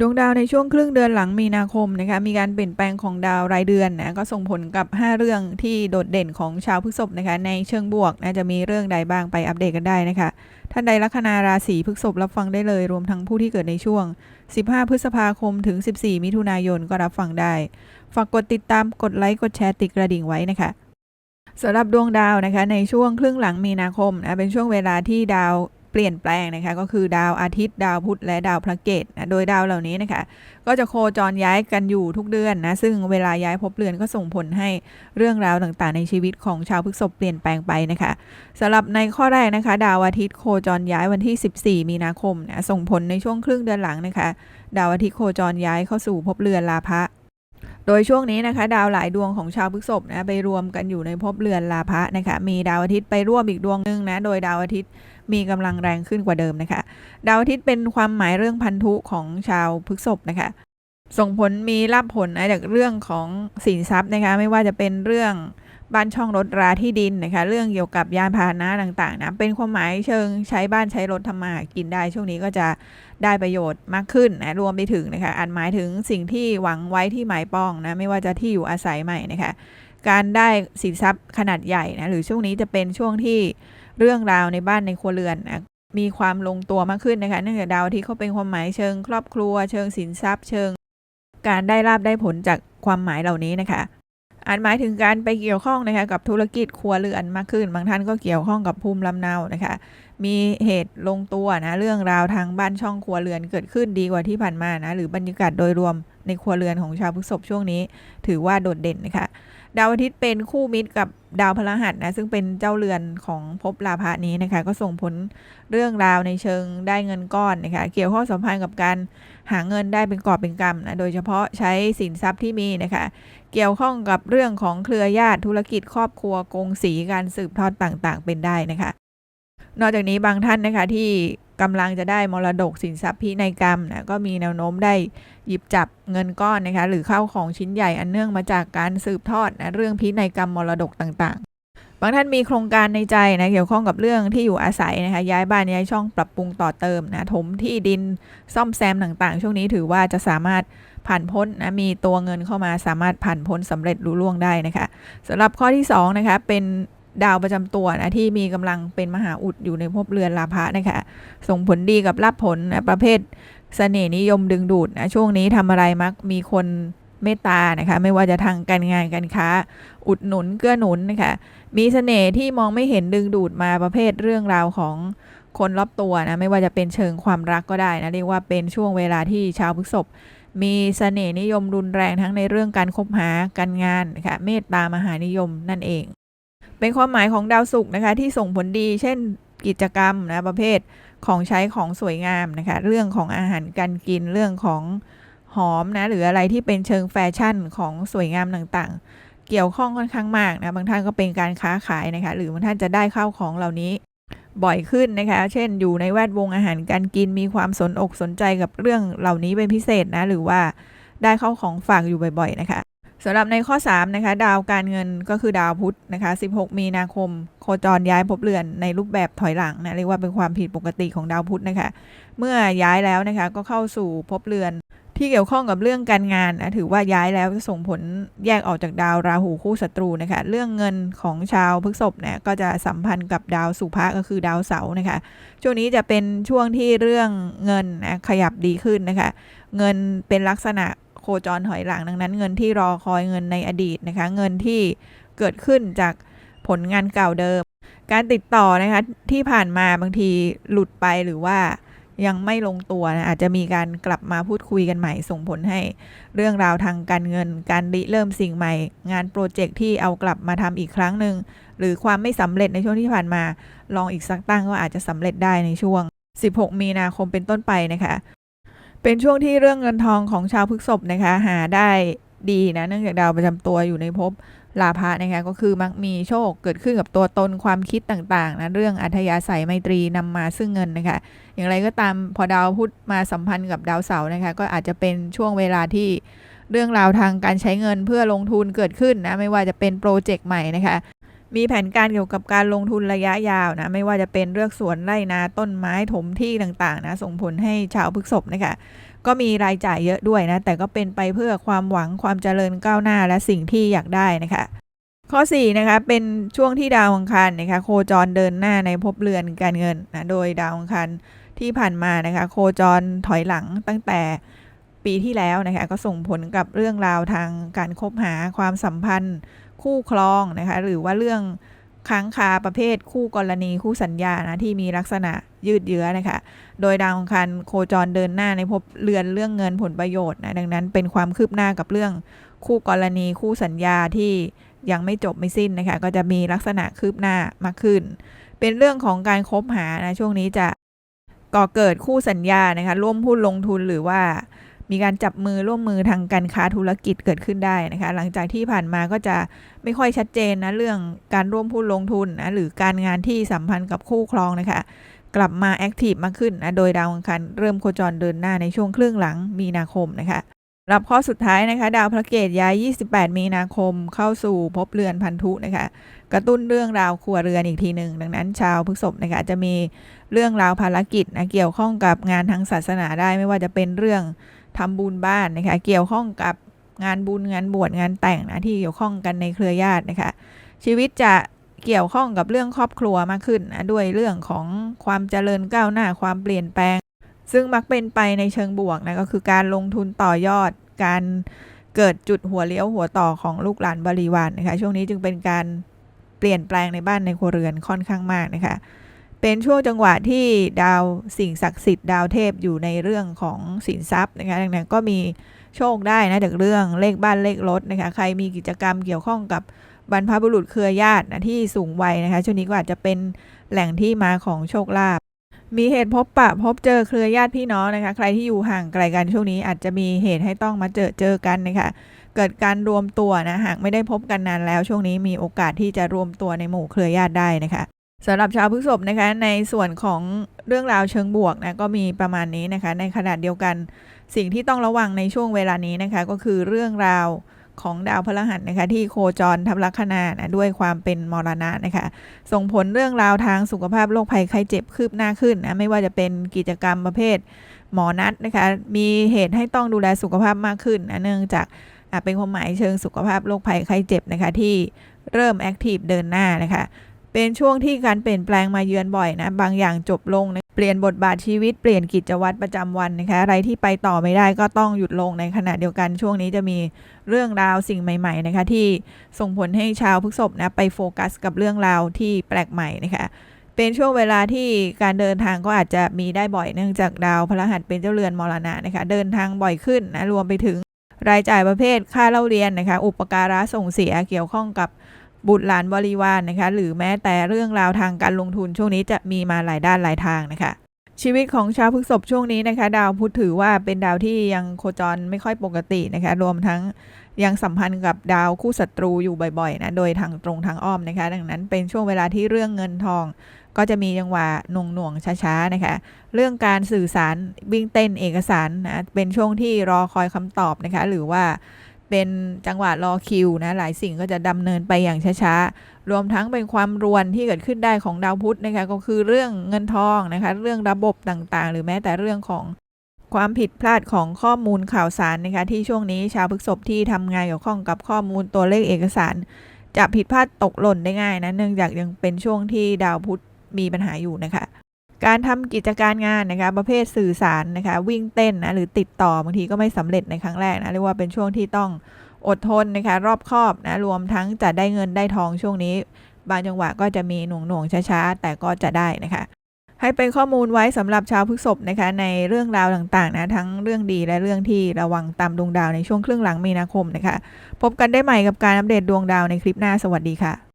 ดวงดาวในช่วงครึ่งเดือนหลังมีนาคมนะคะมีการเปลี่ยนแปลงของดาวรายเดือนนะก็ส่งผลกับ 5 เรื่องที่โดดเด่นของชาวพฤษภนะคะในเชิงบวกนะจะมีเรื่องใดบ้างไปอัปเดตกันได้นะคะท่านใดลัคนาราศีพฤษภรับฟังได้เลยรวมทั้งผู้ที่เกิดในช่วง 15 พฤษภาคมถึง 14 มิถุนายนก็รับฟังได้ฝากกดติดตามกดไลค์กดแชร์ติดกระดิ่งไว้นะคะสำหรับดวงดาวนะคะในช่วงครึ่งหลังมีนาคมนะเป็นช่วงเวลาที่ดาว เปลี่ยนแปลงนะคะก็คือดาวอาทิตย์ ดาวพุธและดาวพระเกตนะโดยดาวเหล่านี้นะคะก็จะโคจรย้ายกันอยู่ทุกเดือนนะซึ่งเวลาย้ายภพเรือนก็ส่งผลให้เรื่องราวต่างๆ ในชีวิตของชาวพฤษภเปลี่ยนแปลงไปนะคะสำหรับในข้อแรกนะคะดาวอาทิตย์โคจรย้ายวันที่ 14 มีนาคมนะส่งผลในช่วงครึ่งเดือนหลังนะคะดาวอาทิตย์โคจรย้ายเข้าสู่ภพเรือนลาภะโดยช่วงนี้นะคะ ดาวหลายดวงของชาวพฤษภนะไปรวมกันอยู่ในภพเรือนลาภะนะคะมีดาวอาทิตย์ไปร่วมอีกดวงหนึ่งนะโดยดาวอาทิตย์ มีกำลังแรงขึ้นกว่าเดิมนะคะ ดาวอาทิตย์เป็นความหมายเรื่องพันธุของชาวพฤษภนะคะ ส่งผลมีรับผลนะจากเรื่องของสินทรัพย์นะคะ ไม่ว่าจะเป็นเรื่องบ้านช่องรถราที่ดินนะคะ เรื่องเกี่ยวกับยานพาหนะต่างๆนะเป็นความหมายเชิงใช้บ้านใช้รถทำมาหากินได้ ช่วงนี้ก็จะได้ประโยชน์มากขึ้นนะรวมไปถึงนะคะอันหมายถึงสิ่งที่หวังไว้ที่หมายปองนะไม่ว่าจะที่อยู่อาศัยใหม่นะคะ การได้สินทรัพย์ขนาดใหญ่นะหรือช่วงนี้จะเป็นช่วงที่ เรื่องราวในบ้านในครัวเรือนนะมีความลงตัวมากขึ้นนะคะเนื่องจากดาวอาที่เขาเป็นความหมายเชิง ครอบครัว เชิงสินทรัพย์ เชิง การได้ราบได้ผลจากความหมายเหล่านี้นะคะอาจหมายถึงการไปเกี่ยวข้องนะคะกับธุรกิจครัวเรือนมากขึ้น บางท่านก็เกี่ยวข้องกับภูมิลำเนานะคะ มีเหตุลงตัวนะเรื่องราวทางบ้านช่องครัวเรือนเกิดขึ้นดีกว่าที่ผ่านมานะหรือบรรยากาศโดยรวมในครัวเรือนของชาวพฤษภช่วงนี้ ถือว่าโดดเด่นนะคะ ดาวอาทิตย์เป็นคู่มิตรกับดาวพฤหัสนะซึ่งเป็นเจ้าเรือนของภพลาภะนี้นะคะ ก็ส่งผลเรื่องราวในเชิงได้เงินก้อนนะคะเกี่ยวข้องสัมพันธ์กับการหาเงินได้เป็นกอบเป็นกำนะโดยเฉพาะใช้สินทรัพย์ที่มีนะคะเกี่ยวข้องกับเรื่องของเครือญาติธุรกิจครอบครัวกงสีการสืบทอดต่างๆ เป็นได้นะคะ นอกจากนี้บางท่านนะคะที่กำลังจะได้มรดกสินทรัพย์พินัยกรรมนะก็มีแนวโน้มได้หยิบจับเงินก้อนนะคะหรือเข้าของชิ้นใหญ่อันเนื่องมาจากการสืบทอดนะเรื่องพินัยกรรมมรดกต่างๆ บางท่านมีโครงการในใจนะเกี่ยวข้องกับเรื่องที่อยู่อาศัยนะคะย้ายบ้านย้ายช่องปรับปรุงต่อเติมนะถมที่ดินซ่อมแซมต่างๆ ช่วงนี้ถือว่าจะสามารถผ่านพ้นนะมีตัวเงินเข้ามาสามารถผ่านพ้นสำเร็จรุ่ล่วงได้นะคะสำหรับข้อที่2นะคะเป็น ดาวประจำตัวนะที่มีกำลังเป็นมหาอุดอยู่ในภพเรือนลาภะนะคะส่งผลดีกับรับผลนะประเภทเสน่ห์นิยมดึงดูดนะช่วงนี้ทำอะไรมักมีคนเมตตานะคะไม่ว่าจะทางการงานการค้า อุดหนุนเกื้อหนุนนะคะมีเสน่ห์ที่มองไม่เห็นดึงดูดมาประเภทเรื่องราวของคนรอบตัวนะไม่ว่าจะเป็นเชิงความรักก็ได้นะเรียกว่าเป็นช่วงเวลาที่ชาวพฤษภมีเสน่ห์นิยมรุนแรงทั้งในเรื่องการคบหาการงานนะคะเมตตามหานิยมนั่นเอง เป็นความหมายของดาวศุกร์นะคะที่ส่งผลดี เช่นกิจกรรมนะประเภทของใช้ของสวยงามนะคะเรื่องของอาหารการกินเรื่องของหอมนะหรืออะไรที่เป็นเชิงแฟชั่นของสวยงามต่างๆ เกี่ยวข้องค่อนข้างมากนะบางท่านก็เป็นการค้าขายนะคะหรือบางท่านจะได้ข้าวของเหล่านี้บ่อยขึ้นนะคะ เช่น อยู่ในแวดวงอาหารการกินมีความสนอกสนใจกับเรื่องเหล่านี้เป็นพิเศษนะ หรือว่าได้เข้าของฝากอยู่บ่อย ๆ นะคะ สำหรับในข้อ3นะคะดาวการเงินก็คือดาวพุธนะคะ 16 มีนาคม โคจรย้ายภพเรือนในรูปแบบถอยหลังนะเรียกว่าเป็นความผิดปกติของดาวพุธนะคะ เมื่อย้ายแล้วนะคะก็เข้าสู่ภพเรือน ที่เกี่ยวข้องกับเรื่องการงานนะถือว่าย้ายแล้วจะส่งผลแยกออกจากดาวราหูคู่ศัตรูนะคะ เรื่องเงินของชาวพฤษภเนี่ยก็จะสัมพันธ์กับดาวสุภะก็คือดาวเสาร์นะคะ ช่วงนี้จะเป็นช่วงที่เรื่องเงินนะขยับดีขึ้นนะคะ เงินเป็นลักษณะ โคจรถอยหลังดังนั้น เงินที่รอคอยเงินในอดีตนะคะ เงินที่เกิดขึ้นจากผลงานเก่าเดิม การติดต่อนะคะที่ผ่านมาบางทีหลุดไปหรือว่ายังไม่ลงตัวนะอาจจะมีการกลับมาพูดคุยกันใหม่ ส่งผลให้เรื่องราวทางการเงิน การริเริ่มสิ่งใหม่ งานโปรเจกต์ที่เอากลับมาทำอีกครั้งหนึ่งหรือความไม่สำเร็จในช่วงที่ผ่านมา ลองอีกสักตั้งก็อาจจะสำเร็จได้ในช่วง 16 มีนาคมเป็นต้นไปนะคะ เป็นช่วงที่เรื่องเงินทองของชาวพฤษภนะคะหาได้ดีนะเนื่องจากดาวประจำตัวอยู่ในภพลาภะนะคะก็คือมักมีโชคเกิดขึ้นกับตัวตนความคิดต่างๆนะเรื่องอัธยาศัยไมตรีนำมาซึ่งเงินนะคะอย่างไรก็ตามพอดาวพุธมาสัมพันธ์กับดาวเสาร์นะคะก็อาจจะเป็นช่วงเวลาที่เรื่องราวทางการใช้เงินเพื่อลงทุนเกิดขึ้นนะไม่ว่าจะเป็นโปรเจกต์ใหม่นะคะ มีแผนการเกี่ยวกับการลงทุนระยะยาวนะไม่ว่าจะเป็นเลือกสวนไร่นาต้นไม้ถมที่ต่างๆนะส่งผลให้ชาวพฤษภนะคะก็มีรายจ่ายเยอะด้วยนะแต่ก็เป็นไปเพื่อความหวังความเจริญก้าวหน้าและสิ่งที่อยากได้นะคะข้อ4นะคะเป็นช่วงที่ดาวอังคารนะคะโคจรเดินหน้าในภพเรือนการเงินนะโดยดาวอังคารที่ผ่านมานะคะโคจรถอยหลังตั้งแต่ปีที่แล้วนะคะก็ส่งผลกับเรื่องราวทางการคบหาความสัมพันธ์ คู่ครองนะคะหรือว่าเรื่องค้างคาประเภทคู่กรณีคู่สัญญานะที่มีลักษณะยืดเยื้อนะคะ โดยดาวอังคารโคจรเดินหน้าในภพเรือนเรื่องเงินผลประโยชน์นะดังนั้นเป็นความคืบหน้ากับเรื่องคู่กรณีคู่สัญญาที่ยังไม่จบไม่สิ้นนะคะ ก็จะมีลักษณะคืบหน้ามากขึ้น เป็นเรื่องของการคบหานะช่วงนี้จะก่อเกิดคู่สัญญานะคะร่วมหุ้นลงทุนหรือว่า มีการจับมือร่วมมือทางการค้าธุรกิจเกิดขึ้นได้นะคะ หลังจากที่ผ่านมาก็จะไม่ค่อยชัดเจนนะเรื่องการร่วมหุ้ลงทุนนะหรือการงานที่สัมพันธ์กับคู่ครองนะคะ กลับมาแอคทีฟมากขึ้นนะโดยดาวอังคารเริ่มโคจรเดินหน้าในช่วงครึ่งหลังมีนาคมนะคะรับข้อสุดท้ายนะคะ ดาวพระเกตย้าย 28 มีนาคมเข้าสู่ภพเรือนพันธุนะคะ กระตุ้นเรื่องราวครัวเรือนอีกทีหนึ่งดังนั้น ชาวพฤษภนะคะจะมีเรื่องราวภารกิจนะเกี่ยวข้องกับงานทางศาสนาได้ไม่ว่าจะเป็นเรื่อง ทำบุญบ้านนะคะเกี่ยวข้องกับงานบุญงานบวชงานแต่งนะที่เกี่ยวข้องกันในเครือญาตินะคะ ชีวิตจะเกี่ยวข้องกับเรื่องครอบครัวมากขึ้นนะด้วยเรื่องของความเจริญก้าวหน้าความเปลี่ยนแปลง ซึ่งมักเป็นไปในเชิงบวกนะก็คือการลงทุนต่อยอดการเกิดจุดหัวเลี้ยวหัวต่อของลูกหลานบริวารนนะคะช่วงนี้จึงเป็นการเปลี่ยนแปลงในบ้านในครัวเรือนค่อนข้างมากนะคะ เป็นช่วงจังหวะที่ดาวสิ่งศักดิ์สิทธิ์ดาวเทพอยู่ในเรื่องของสินทรัพย์นะคะดังนั้นก็มีโชคได้นะจากเรื่องเลขบ้านเลขรถนะคะใครมีกิจกรรมเกี่ยวข้องกับบรรพบุรุษเครือญาตินะที่สูงวัยนะคะช่วงนี้ก็อาจจะเป็นแหล่งที่มาของโชคลาภมีเหตุพบปะพบเจอเครือญาติพี่น้องนะคะ ใครที่อยู่ห่างไกลกันช่วงนี้อาจจะมีเหตุให้ต้องมาเจอเจอกันนะคะ เกิดการรวมตัวนะหากไม่ได้พบกันนานแล้ว ช่วงนี้มีโอกาสที่จะรวมตัวในหมู่เครือญาติได้นะคะ สำหรับชาวพฤษภนะคะในส่วนของเรื่องราวเชิงบวกนะก็มีประมาณนี้นะคะ ในขณะเดียวกันสิ่งที่ต้องระวังในช่วงเวลานี้นะคะ ก็คือเรื่องราวของดาวพฤหัสนะคะที่โคจรทับลัคนานะด้วยความเป็นมรณะนะคะส่งผลเรื่องราวทางสุขภาพโรคภัยไข้เจ็บคืบหน้าขึ้นนะไม่ว่าจะเป็นกิจกรรมประเภทหมอนัดนะคะมีเหตุให้ต้องดูแลสุขภาพมากขึ้นนะเนื่องจากเป็นความหมายเชิงสุขภาพโรคภัยไข้เจ็บนะคะที่เริ่มแอคทีฟเดินหน้านะคะ เป็นช่วงที่การเปลี่ยนแปลงมาเยือนบ่อยนะ บางอย่างจบลงนะเปลี่ยนบทบาทชีวิตเปลี่ยนกิจวัตรประจำวันนะคะ อะไรที่ไปต่อไม่ได้ก็ต้องหยุดลงในขณะเดียวกันช่วงนี้จะมีเรื่องราวสิ่งใหม่ ๆ นะคะ ที่ส่งผลให้ชาวพฤษภนะไปโฟกัสกับเรื่องราวที่แปลกใหม่นะคะเป็นช่วงเวลาที่การเดินทางก็อาจจะมีได้บ่อยเนื่องจากดาวพฤหัสเป็นเจ้าเรือนมรณะนะคะ เดินทางบ่อยขึ้นนะรวมไปถึงรายจ่ายประเภทค่าเล่าเรียนนะคะ อุปการะส่งเสียเกี่ยวข้องกับ บุตรหลานบริวารนนะคะ หรือแม้แต่เรื่องราวทางการลงทุนช่วงนี้จะมีมาหลายด้านหลายทางนะคะ ชีวิตของชาวพฤษภช่วงนี้นะคะ ดาวพุธถือว่าเป็นดาวที่ยังโคจรไม่ค่อยปกตินะคะ รวมทั้งยังสัมพันธ์กับดาวคู่ศัตรูอยู่บ่อยๆนะโดยทางตรงทางอ้อมนะคะ ดังนั้นเป็นช่วงเวลาที่เรื่องเงินทอง ก็จะมีจังหวะหน่วงหน่วงช้าๆนะคะ เรื่องการสื่อสารวิ่งเต้นเอกสารนะเป็นช่วงที่รอคอยคำตอบนะคะ หรือว่า เป็นจังหวะรอคิวนะหลายสิ่งก็จะดำเนินไปอย่างช้าๆ รวมทั้งเป็นความรวนที่เกิดขึ้นได้ของดาวพุธนะคะก็คือเรื่องเงินทองนะคะเรื่องระบบต่างๆ หรือแม้แต่เรื่องของความผิดพลาดของข้อมูลข่าวสารนะคะที่ช่วงนี้ชาวพฤษภที่ทำงานเกี่ยวข้องกับข้อมูลตัวเลขเอกสาร จะผิดพลาดตกหล่นได้ง่ายนะเนื่องจากยังเป็นช่วงที่ดาวพุธมีปัญหาอยู่นะคะ การทำกิจการงานนะคะประเภทสื่อสารนะคะวิ่งเต้นนะหรือติดต่อบางทีก็ไม่สำเร็จในครั้งแรกนะเรียกว่าเป็นช่วงที่ต้องอดทนนะคะรอบคอบนะรวมทั้งจะได้เงินได้ทองช่วงนี้ บางจังหวะก็จะมีหน่วงหน่วงช้าๆ แต่ก็จะได้นะคะ ให้เป็นข้อมูลไว้สำหรับชาวพฤษภนะคะในเรื่องราวต่างๆนะทั้งเรื่องดีและเรื่องที่ระวังตามดวงดาวในช่วงครึ่งหลังมีนาคมนะคะ พบกันได้ใหม่กับการอัปเดตดวงดาวในคลิปหน้าสวัสดีค่ะ